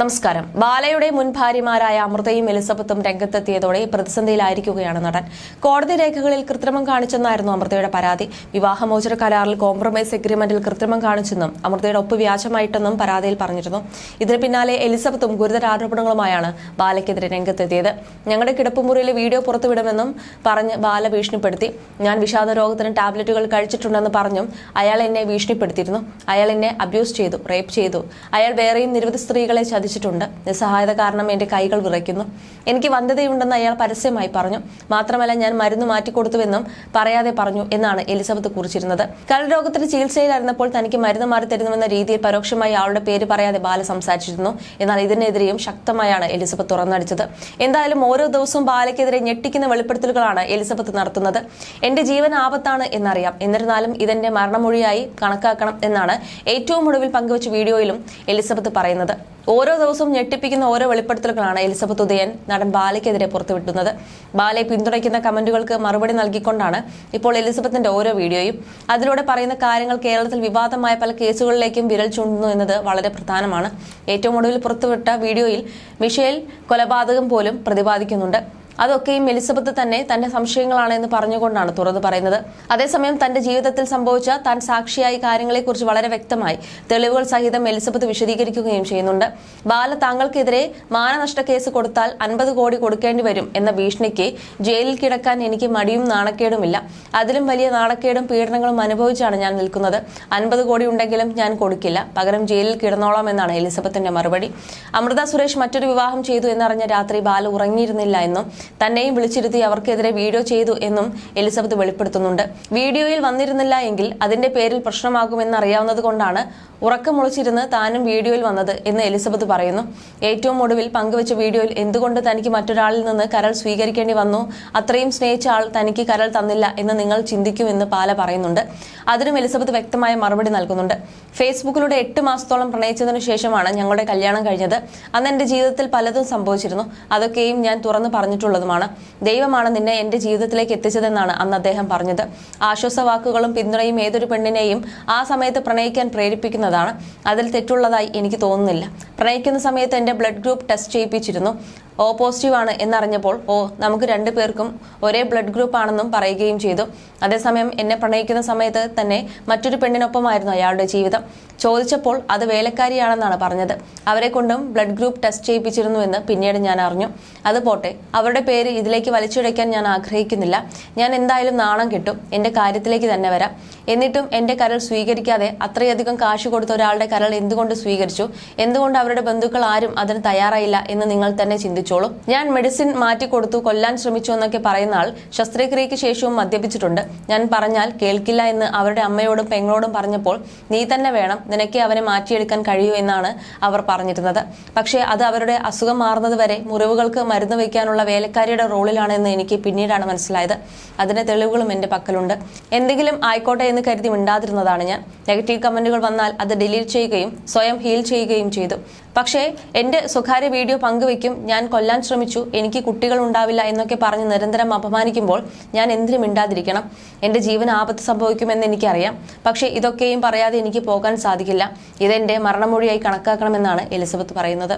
നമസ്കാരം. ബാലയുടെ മുൻ ഭാര്യമാരായ അമൃതയും എലിസബത്തും രംഗത്തെത്തിയതോടെ പ്രതിസന്ധിയിലായിരിക്കുകയാണ് നടൻ. കോടതി രേഖകളിൽ കൃത്രിമം കാണിച്ചെന്നായിരുന്നു അമൃതയുടെ പരാതി. വിവാഹമോചന കരാറിൽ കോംപ്രമൈസ് എഗ്രിമെന്റിൽ കൃത്രിമം കാണിച്ചെന്നും അമൃതയുടെ ഒപ്പ് വ്യാജമായിട്ടെന്നും പരാതിയിൽ പറഞ്ഞിരുന്നു. ഇതിന് പിന്നാലെ എലിസബത്തും ഗുരുതര ആരോപണങ്ങളുമായാണ് ബാലയ്ക്കെതിരെ രംഗത്തെത്തിയത്. ഞങ്ങളുടെ കിടപ്പുമുറിയിലെ വീഡിയോ പുറത്തുവിടുമെന്നും പറഞ്ഞ് ബാല ഭീഷണിപ്പെടുത്തി. ഞാൻ വിഷാദ രോഗത്തിന് ടാബ്ലറ്റുകൾ കഴിച്ചിട്ടുണ്ടെന്ന് പറഞ്ഞും അയാൾ എന്നെ ഭീഷണിപ്പെടുത്തിയിരുന്നു. അയാൾ എന്നെ അബ്യൂസ് ചെയ്തു റേപ്പ് ചെയ്തു. അയാൾ വേറെയും നിരവധി സ്ത്രീകളെ ചതിച്ചിട്ടുണ്ട് നിസ്സഹായത കാരണം എന്റെ കൈകൾ വിറയ്ക്കുന്നു. എനിക്ക് വന്ധ്യതയുണ്ടെന്ന് അയാൾ പരസ്യമായി പറഞ്ഞു. മാത്രമല്ല ഞാൻ മരുന്ന് മാറ്റിക്കൊടുത്തുവെന്നും പറയാതെ പറഞ്ഞു എന്നാണ് എലിസബത്ത് കുറിച്ചിരുന്നത്. കലരോഗത്തിന് ചികിത്സയിലായിരുന്നപ്പോൾ തനിക്ക് മരുന്ന് മാറി തരുന്നുവെന്ന രീതിയിൽ പരോക്ഷമായി അയാളുടെ പേര് പറയാതെ ബാല സംസാരിച്ചിരുന്നു. എന്നാൽ ഇതിനെതിരെയും ശക്തമായാണ് എലിസബത്ത് തുറന്നടിച്ചത്. എന്തായാലും ഓരോ ദിവസവും ബാലയ്ക്കെതിരെ ഞെട്ടിക്കുന്ന വെളിപ്പെടുത്തലുകളാണ് എലിസബത്ത് നടത്തുന്നത്. എന്റെ ജീവൻ ആപത്താണ് എന്നറിയാം. എന്നിരുന്നാലും ഇതെന്റെ മരണമൊഴിയായി കണക്കാക്കണം എന്നാണ് ഏറ്റവും ഒടുവിൽ പങ്കുവച്ച വീഡിയോയിലും എലിസബത്ത് പറയുന്നത്. ഓരോ ദിവസവും ഞെട്ടിപ്പിക്കുന്ന ഓരോ വെളിപ്പെടുത്തലുകളാണ് എലിസബത്ത് ഉദയൻ നടൻ ബാലയ്ക്കെതിരെ പുറത്തുവിട്ടുന്നത്. ബാലയെ പിന്തുണയ്ക്കുന്ന കമന്റുകൾക്ക് മറുപടി നൽകിക്കൊണ്ടാണ് ഇപ്പോൾ എലിസബത്തിന്റെ ഓരോ വീഡിയോയും. അതിലൂടെ പറയുന്ന കാര്യങ്ങൾ കേരളത്തിൽ വിവാദമായ പല കേസുകളിലേക്കും വിരൽ ചൂണ്ടുന്നു എന്നത് വളരെ പ്രധാനമാണ്. ഏറ്റവും ഒടുവിൽ പുറത്തുവിട്ട വീഡിയോയിൽ മിഷേൽ കൊലപാതകം പോലും പ്രതിപാദിക്കുന്നുണ്ട്. അതൊക്കെയും എലിസബത്ത് തന്നെ തന്റെ സംശയങ്ങളാണ് എന്ന് പറഞ്ഞുകൊണ്ടാണ് തുറന്നു പറയുന്നത്. അതേസമയം തന്റെ ജീവിതത്തിൽ സംഭവിച്ച താൻ സാക്ഷിയായ കാര്യങ്ങളെക്കുറിച്ച് വളരെ വ്യക്തമായി തെളിവുകൾ സഹിതം എലിസബത്ത് വിശദീകരിക്കുകയും ചെയ്യുന്നുണ്ട്. ബാല താങ്കൾക്കെതിരെ മാനനഷ്ട കേസ് കൊടുത്താൽ അൻപത് കോടി കൊടുക്കേണ്ടി വരും എന്ന ഭീഷണിക്ക് ജയിലിൽ കിടക്കാൻ എനിക്ക് മടിയും നാണക്കേടുമില്ല. അതിലും വലിയ നാണക്കേടും പീഡനങ്ങളും അനുഭവിച്ചാണ് ഞാൻ നിൽക്കുന്നത്. അൻപത് കോടി ഉണ്ടെങ്കിലും ഞാൻ കൊടുക്കില്ല. പകരം ജയിലിൽ കിടന്നോളാം എന്നാണ് എലിസബത്തിന്റെ മറുപടി. അമൃത സുരേഷ് മറ്റൊരു വിവാഹം ചെയ്തു എന്നറിഞ്ഞ രാത്രി ബാല ഉറങ്ങിയിരുന്നില്ല എന്നും തന്നെയും വിളിച്ചിരുത്തി അവർക്കെതിരെ വീഡിയോ ചെയ്തു എന്നും എലിസബത്ത് വെളിപ്പെടുത്തുന്നുണ്ട്. വീഡിയോയിൽ വന്നിരുന്നില്ല എങ്കിൽ അതിന്റെ പേരിൽ പ്രശ്നമാകുമെന്ന് അറിയാവുന്നത് കൊണ്ടാണ് ഉറക്കമുളച്ചിരുന്ന് താനും വീഡിയോയിൽ വന്നത് എന്ന് എലിസബത്ത് പറയുന്നു. ഏറ്റവും ഒടുവിൽ പങ്കുവച്ച വീഡിയോയിൽ എന്തുകൊണ്ട് തനിക്ക് മറ്റൊരാളിൽ നിന്ന് കരൾ സ്വീകരിക്കേണ്ടി വന്നു? അത്രയും സ്നേഹിച്ച ആൾ തനിക്ക് കരൾ തന്നില്ല എന്ന് നിങ്ങൾ ചിന്തിക്കുമെന്ന് പാല പറയുന്നുണ്ട്. അതിനും എലിസബത്ത് വ്യക്തമായ മറുപടി നൽകുന്നുണ്ട്. ഫേസ്ബുക്കിലൂടെ എട്ട് മാസത്തോളം പ്രണയിച്ചതിനു ശേഷമാണ് ഞങ്ങളുടെ കല്യാണം കഴിഞ്ഞത്. അന്ന് എന്റെ ജീവിതത്തിൽ പലതും സംഭവിച്ചിരുന്നു. അതൊക്കെയും ഞാൻ തുറന്നു പറഞ്ഞിട്ടുള്ളതുമാണ് ദൈവമാണ് നിന്നെ എന്റെ ജീവിതത്തിലേക്ക് എത്തിച്ചതെന്നാണ് അന്ന് അദ്ദേഹം പറഞ്ഞത്. ആശ്വാസവാക്കുകളും പിന്തുണയും ഏതൊരു പെണ്ണിനെയും ആ സമയത്ത് പ്രണയിക്കാൻ പ്രേരിപ്പിക്കുന്നതാണ്. അതിൽ തെറ്റുള്ളതായി എനിക്ക് തോന്നുന്നില്ല. പ്രണയിക്കുന്ന സമയത്ത് എന്റെ ബ്ലഡ് ഗ്രൂപ്പ് ടെസ്റ്റ് ചെയ്യിപ്പിച്ചിരുന്നു. ഓ പോസിറ്റീവ് ആണ് എന്നറിഞ്ഞപ്പോൾ ഓ നമുക്ക് രണ്ടു പേർക്കും ഒരേ ബ്ലഡ് ഗ്രൂപ്പ് ആണെന്നും പറയുകയും ചെയ്തു. അതേസമയം എന്നെ പ്രണയിക്കുന്ന സമയത്ത് തന്നെ മറ്റൊരു പെണ്ണിനൊപ്പമായിരുന്നു അയാളുടെ ജീവിതം. ചോദിച്ചപ്പോൾ അത് വേലക്കാരിയാണെന്നാണ് പറഞ്ഞത്. അവരെ കൊണ്ടും ബ്ലഡ് ഗ്രൂപ്പ് ടെസ്റ്റ് ചെയ്യിപ്പിച്ചിരുന്നുവെന്ന് പിന്നീട് ഞാൻ അറിഞ്ഞു. അത് പോട്ടെ അവരുടെ പേര് ഇതിലേക്ക് വലിച്ചുടയ്ക്കാൻ ഞാൻ ആഗ്രഹിക്കുന്നില്ല. ഞാൻ എന്തായാലും നാണം കിട്ടും. എന്റെ കാര്യത്തിലേക്ക് തന്നെ വരാം. എന്നിട്ടും എന്റെ കരൾ സ്വീകരിക്കാതെ അത്രയധികം കാശ് കൊടുത്ത ഒരാളുടെ കരൾ എന്തുകൊണ്ട് സ്വീകരിച്ചു? എന്തുകൊണ്ട് അവരുടെ ബന്ധുക്കൾ ആരും അതിന് തയ്യാറായില്ല എന്ന് നിങ്ങൾ തന്നെ ചിന്തിച്ചോളൂ ഞാൻ മെഡിസിൻ മാറ്റി കൊടുത്തു കൊല്ലാൻ ശ്രമിച്ചു എന്നൊക്കെ പറയുന്ന ആൾ ശസ്ത്രക്രിയയ്ക്ക് ശേഷവും മദ്യപിച്ചിട്ടുണ്ട്. ഞാൻ പറഞ്ഞാൽ കേൾക്കില്ല എന്ന് അവരുടെ അമ്മയോടും പെങ്ങളോടും പറഞ്ഞപ്പോൾ നീ തന്നെ വേണം നിനക്ക് അവനെ മാറ്റിയെടുക്കാൻ കഴിയൂ എന്നാണ് അവർ പറഞ്ഞിരുന്നത്. പക്ഷേ അത് അവരുടെ അസുഖം മാറുന്നത് വരെ മുറിവുകൾക്ക് മരുന്ന് വയ്ക്കാനുള്ള വേലക്കാരിയുടെ റോളിലാണെന്ന് എനിക്ക് പിന്നീടാണ് മനസ്സിലായത്. അതിന്റെ തെളിവുകളും എന്റെ പക്കലുണ്ട്. എന്തെങ്കിലും ആയിക്കോട്ടെ എന്ന് കരുതി മിണ്ടാതിരുന്നതാണ് ഞാൻ. നെഗറ്റീവ് കമന്റുകൾ വന്നാൽ അത് ഡിലീറ്റ് ചെയ്യുകയും സ്വയം ഹീൽ ചെയ്യുകയും ചെയ്തു. പക്ഷേ എന്റെ സ്വകാര്യ വീഡിയോ പങ്കുവെക്കും ഞാൻ കൊല്ലാൻ ശ്രമിച്ചു എനിക്ക് കുട്ടികൾ ഉണ്ടാവില്ല എന്നൊക്കെ പറഞ്ഞ് നിരന്തരം അപമാനിക്കുമ്പോൾ ഞാൻ എന്തിനു മിണ്ടാതിരിക്കണം. എന്റെ ജീവൻ ആപത്ത് സംഭവിക്കുമെന്ന് എനിക്കറിയാം. പക്ഷേ ഇതൊക്കെയും പറയാതെ എനിക്ക് പോകാൻ സാധിക്കില്ല. ഇതെന്റെ മരണമൊഴിയായി കണക്കാക്കണമെന്നാണ് എലിസബത്ത് പറയുന്നത്.